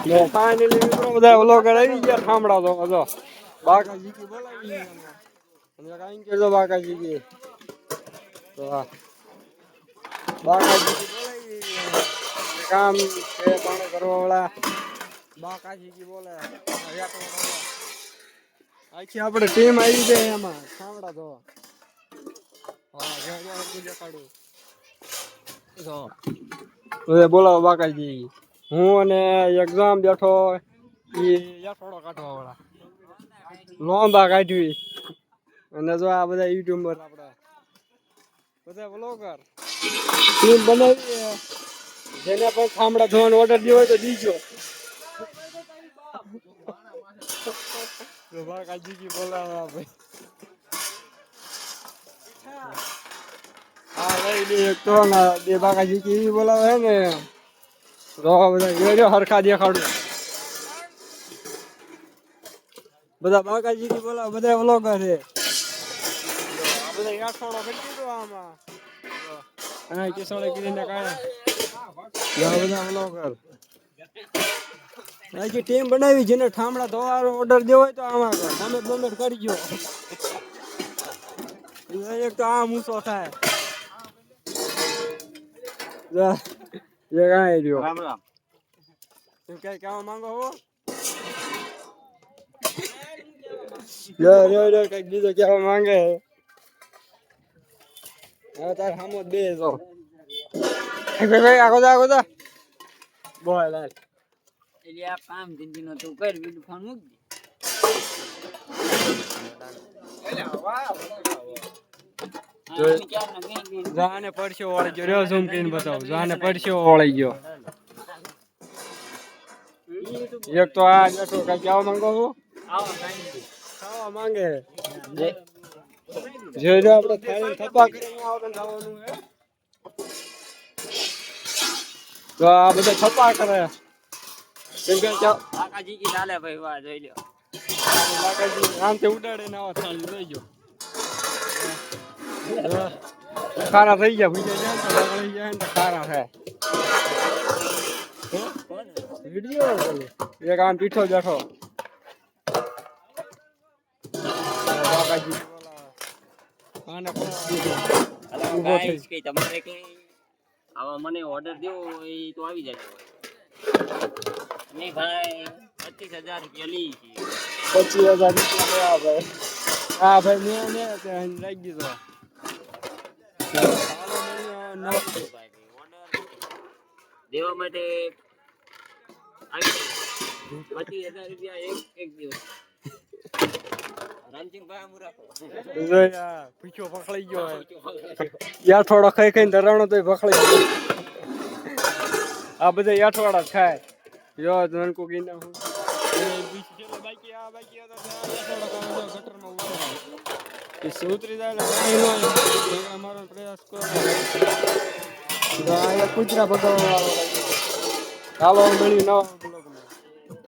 Finally મિત્રો, બધા vlogger આવી ગયા. ઠામડા તો, જો. બાકાજી કી બોલાવી અને કાઈ કે જો બાકાજી કી. તો બાકાજી કી બોલાવી કામ છે પાણી કરવા વાળા. બાકાજી કી બોલે. આખી આપણે ટીમ આવી જાય એમાં. ઠામડા તો. હા બોલાવો બાકાજી. હું અને એક્ઝામ બેઠો એ યાઠોડો કાઢવા વાળા. લોંબા કાઢવી. અને જો આ બધા યુટ્યુબર આપણા બધા બ્લોગર ટીમ બનાવી. જેને પણ ખામડા ધોવાનો ઓર્ડર હોય તો દીજો. તો બાકાજી કી બોલાવા ભાઈ. હા, લઈ લે તો ના બે બાકાજી કી બોલાવે ને. રો બધા જોજો હરખા દેખાડું. બધા બાકાજી કી બોલાવે, બધા વ્લોગર બધા આમાં અને કિસોડે કરીને આ બધા વ્લોગર. આખી ટીમ બનાવી, જેને ઠામડા ધોવાનો ઓર્ડર દેવો હોય તો આમાં કમેન્ટ બમેન્ટ કરજો એક તો આ મૂસો થાય. જા, એ કાંઈ રહ્યો રામ રામ તું કઈ કહેવા માંગો હો યો યો યો કંઈક બીજો કહેવા માંગે હવે તાર સામો બે જો આગો જા આગો જા બોલ હાલ. એટલે આ કામ જિંદગી નો તું કર બીજું ફોન મૂક દે જો- હા, જાને પડશો વાળી ગયો. રહ્યો ઝૂમ કરીને બતાવું. જાને પડશો વાળી ગયો. એક તો આ બેઠો કઈ કહેવા માંગો છો. ખાવા માંગે. જે જો આપણે થાળી થપ્પા કરીને આવે તો ખાવાનું હે? તો આ બધા થપ્પા કરે. કેમ કે ચા- કાકાજી કી ચાલે ભાઈ વાહ જોઈ લ્યો. લાકાજી આમ તે ઉડાડે ને આવા થાળી લઈ ગયો ખારા થઈ ગયા ભૂજા જાય ને તો વળી જાય ને તો ખારા થાય વીડિયો એક આમ પીઠો બેઠો બાકાજી બોલાવે. આને કોણ અલા, ઊભો થઈ. guys, કઈ તમારે કઈ આવા મને ઓર્ડર દેવો હોય તો આવી જાય નહીં ભાઈ પચીસ હજાર રૂપિયા લઈ છે પચીસ હજાર રૂપિયા લેવા ભાઈ હા ભાઈ મેં ને તે અહીં લઈ દીધો હાલો મળીએ નવ- ભાઈ ભાઈ ઓર્ડર દેવા માટે પચીસ હજાર રૂપિયા એક એક દિવસ. પીછો પકડાઈ ગયો હે. યા થોડો ખાઈ ખાઈને ધરાણો તો પકડાઈ ગયો. આ બધા યાઠવાડા ખાય. જો હું બાકી આ બાકી આ તો દો, ગટરમાં ઉતરે. એ સુધરી જાય એટલે મારવાનો પ્રયાસ કરો કૂતરા ભગાવવા મળ્યું નવા.